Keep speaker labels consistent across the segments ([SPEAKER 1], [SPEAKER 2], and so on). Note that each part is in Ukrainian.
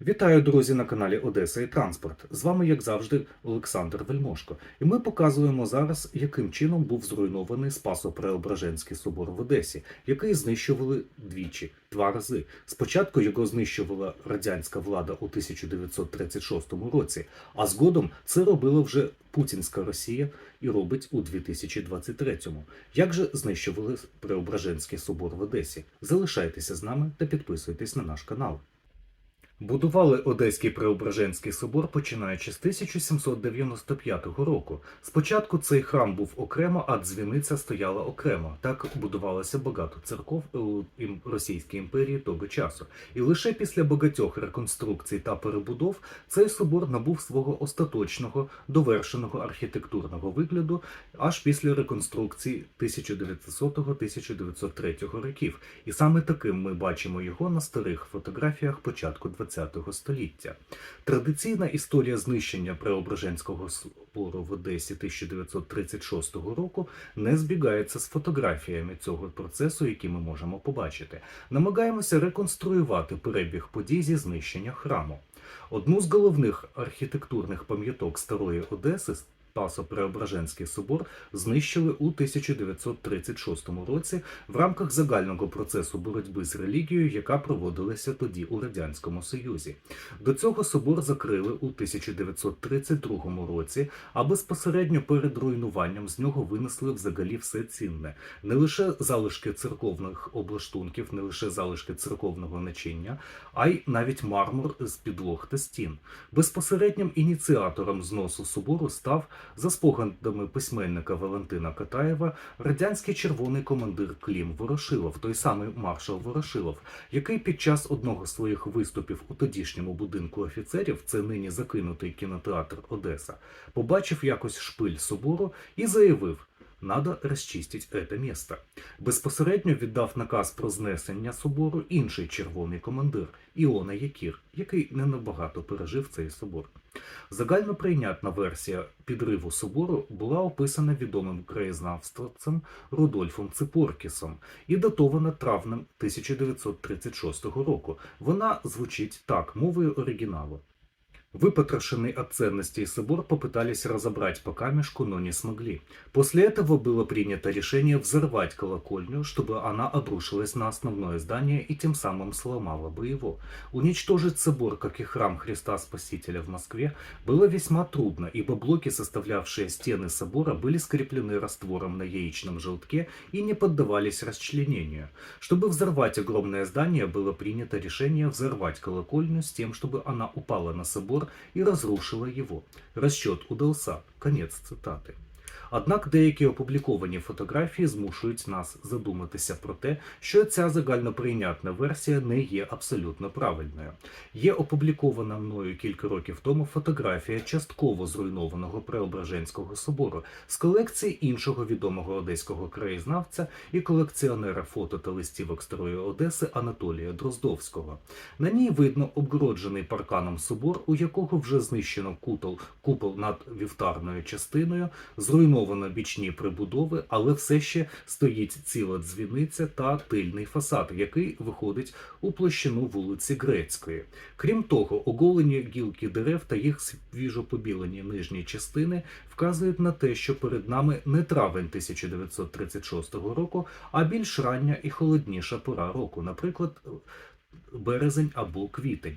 [SPEAKER 1] Вітаю, друзі, на каналі Одеса і Транспорт. З вами, як завжди, Олександр Вельмошко. І ми показуємо зараз, яким чином був зруйнований Спасо-Преображенський собор в Одесі, який знищували двічі, два рази. Спочатку його знищувала радянська влада у 1936 році, а згодом це робила вже путінська Росія і робить у 2023-му. Як же знищували Преображенський собор в Одесі? Залишайтеся з нами та підписуйтесь на наш канал. Будували Одеський Преображенський собор починаючи з 1795 року. Спочатку цей храм був окремо, а дзвіниця стояла окремо. Так будувалося багато церков у Російській імперії того часу. І лише після багатьох реконструкцій та перебудов цей собор набув свого остаточного довершеного архітектурного вигляду аж після реконструкції 1900-1903 років. І саме таким ми бачимо його на старих фотографіях початку ХХ століття. Традиційна історія знищення Преображенського собору в Одесі 1936 року не збігається з фотографіями цього процесу, які ми можемо побачити. Намагаємося реконструювати перебіг подій зі знищення храму. Одну з головних архітектурних пам'яток старої Одеси Спасо-Преображенський собор знищили у 1936 році в рамках загального процесу боротьби з релігією, яка проводилася тоді у радянському союзі. До цього собор закрили у 1932 році, а безпосередньо перед руйнуванням з нього винесли взагалі все цінне, не лише залишки церковних облаштунків, не лише залишки церковного начиння, а й навіть мармур з підлог та стін. Безпосереднім ініціатором зносу собору став, за спогадами письменника Валентина Катаєва, радянський червоний командир Клім Ворошилов, той самий маршал Ворошилов, який під час одного з своїх виступів у тодішньому будинку офіцерів, це нині закинутий кінотеатр Одеса, побачив якось шпиль собору і заявив. Надо розчистить це місто. Безпосередньо віддав наказ про знесення собору інший червоний командир Іона Якір, який не набагато пережив цей собор. Загально прийнятна версія підриву собору була описана відомим краєзнавством Рудольфом Ципоркісом і датована травнем 1936 року. Вона звучить так мовою оригіналу. Выпотрошенный от ценностей собор попытались разобрать по камешку, но не смогли. После этого было принято решение взорвать колокольню, чтобы она обрушилась на основное здание и тем самым сломала бы его. Уничтожить собор, как и храм Христа Спасителя в Москве, было весьма трудно, ибо блоки, составлявшие стены собора, были скреплены раствором на яичном желтке и не поддавались расчленению. Чтобы взорвать огромное здание, было принято решение взорвать колокольню с тем, чтобы она упала на собор и разрушила его. Расчет удался. Конец цитати. Однак деякі опубліковані фотографії змушують нас задуматися про те, що ця загальноприйнятна версія не є абсолютно правильною. Є опублікована мною кілька років тому фотографія частково зруйнованого Преображенського собору з колекції іншого відомого одеського краєзнавця і колекціонера фото та листівок старої Одеси Анатолія Дроздовського. На ній видно обгороджений парканом собор, у якого вже знищено купол, купол над вівтарною частиною, зруйновано бічні прибудови, але все ще стоїть ціла дзвіниця та тильний фасад, який виходить у площину вулиці Грецької. Крім того, оголені гілки дерев та їх свіжо побілені нижні частини вказують на те, що перед нами не травень 1936 року, а більш рання і холодніша пора року, наприклад, березень або квітень.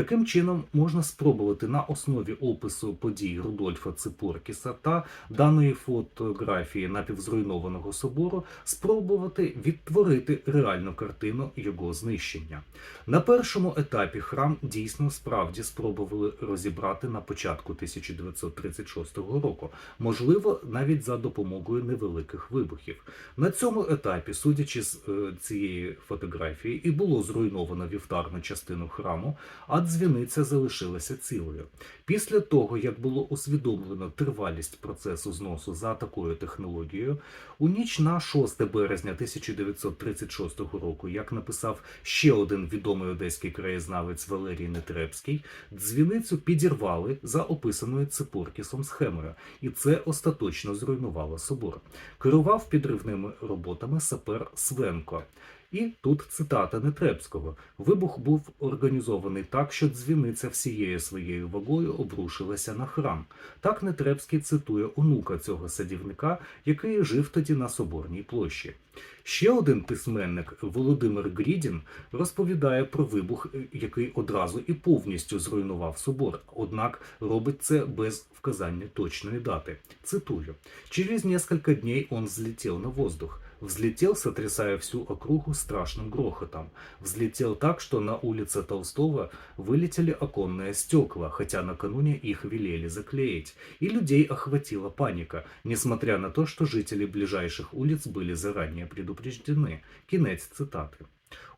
[SPEAKER 1] Таким чином, можна спробувати на основі опису подій Рудольфа Ципоркіса та даної фотографії напівзруйнованого собору спробувати відтворити реальну картину його знищення. На першому етапі храм дійсно справді спробували розібрати на початку 1936 року, можливо, навіть за допомогою невеликих вибухів. На цьому етапі, судячи з е, цієї фотографії, і було зруйновано вівтарну частину храму, а дзвіниця залишилася цілою. Після того, як було усвідомлено тривалість процесу зносу за такою технологією, у ніч на 6 березня 1936 року, як написав ще один відомий одеський краєзнавець Валерій Нетребський, дзвіницю підірвали за описаною Ципоркісом схемою, і це остаточно зруйнувало собор. Керував підривними роботами сапер Свенко. І тут цитата Нетребського: вибух був організований так, що дзвіниця всією своєю вагою обрушилася на храм. Так Нетребський цитує онука цього садівника, який жив тоді на Соборній площі. Ще один письменник Володимир Грідін розповідає про вибух, е, який одразу і повністю зруйнував собор, однак робить це без вказання точної дати. Цитую: через несколько дней он взлетел на воздух. Взлетел, сотрясая всю округу страшным грохотом. Взлетел так, что на улице Толстого вылетели оконные стекла, хотя накануне их велели заклеить. И людей охватила паника, несмотря на то, что жители ближайших улиц были заранее предупреждены. Кінець цитати.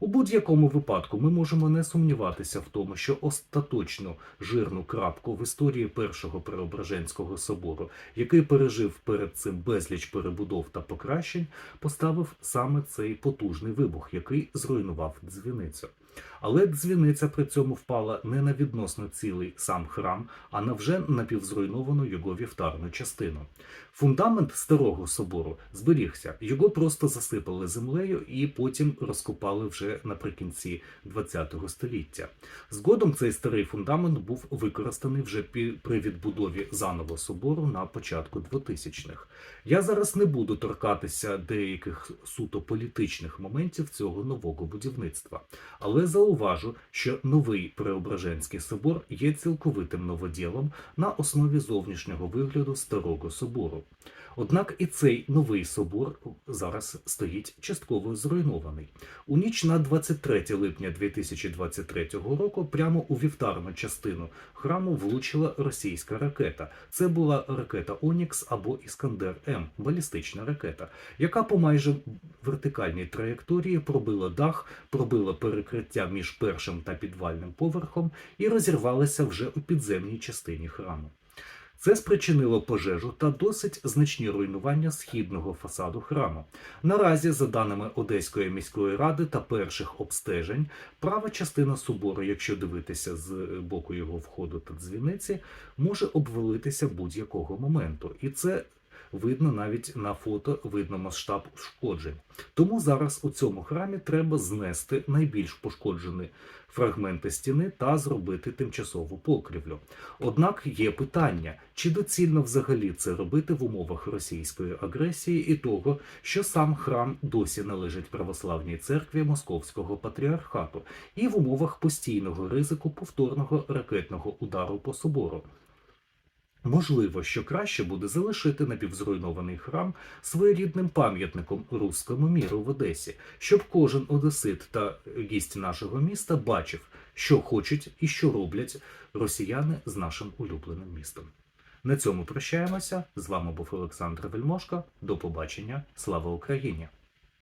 [SPEAKER 1] У будь-якому випадку ми можемо не сумніватися в тому, що остаточну жирну крапку в історії першого Преображенського собору, який пережив перед цим безліч перебудов та покращень, поставив саме цей потужний вибух, який зруйнував дзвіницю. Але дзвіниця при цьому впала не на відносно цілий сам храм, а на вже напівзруйновану його вівтарну частину. Фундамент старого собору зберігся, його просто засипали землею і потім розкопали вже наприкінці ХХ століття. Згодом цей старий фундамент був використаний вже при відбудові заново собору на початку 2000-х. Я зараз не буду торкатися деяких суто політичних моментів цього нового будівництва, але зауважу, що новий Преображенський собор є цілковитим новоділом на основі зовнішнього вигляду старого собору. Однак і цей новий собор зараз стоїть частково зруйнований. У ніч на 23 липня 2023 року прямо у вівтарну частину храму влучила російська ракета. Це була ракета Онікс або Іскандер М, балістична ракета, яка по майже вертикальній траєкторії пробила дах, пробила перекриття між першим та підвальним поверхом і розірвалася вже у підземній частині храму. Це спричинило пожежу та досить значні руйнування східного фасаду храму. Наразі, за даними Одеської міської ради та перших обстежень, права частина собору, якщо дивитися з боку його входу та дзвіниці, може обвалитися будь-якого моменту. І це видно навіть на фото, видно масштаб ушкоджень. Тому зараз у цьому храмі треба знести найбільш пошкоджені фрагменти стіни та зробити тимчасову покрівлю. Однак є питання, чи доцільно взагалі це робити в умовах російської агресії і того, що сам храм досі належить православній церкві Московського патріархату, і в умовах постійного ризику повторного ракетного удару по собору. Можливо, що краще буде залишити напівзруйнований храм своєрідним пам'ятником руському міру в Одесі, щоб кожен одесит та гість нашого міста бачив, що хочуть і що роблять росіяни з нашим улюбленим містом. На цьому прощаємося. З вами був Олександр Вельмошко. До побачення. Слава Україні!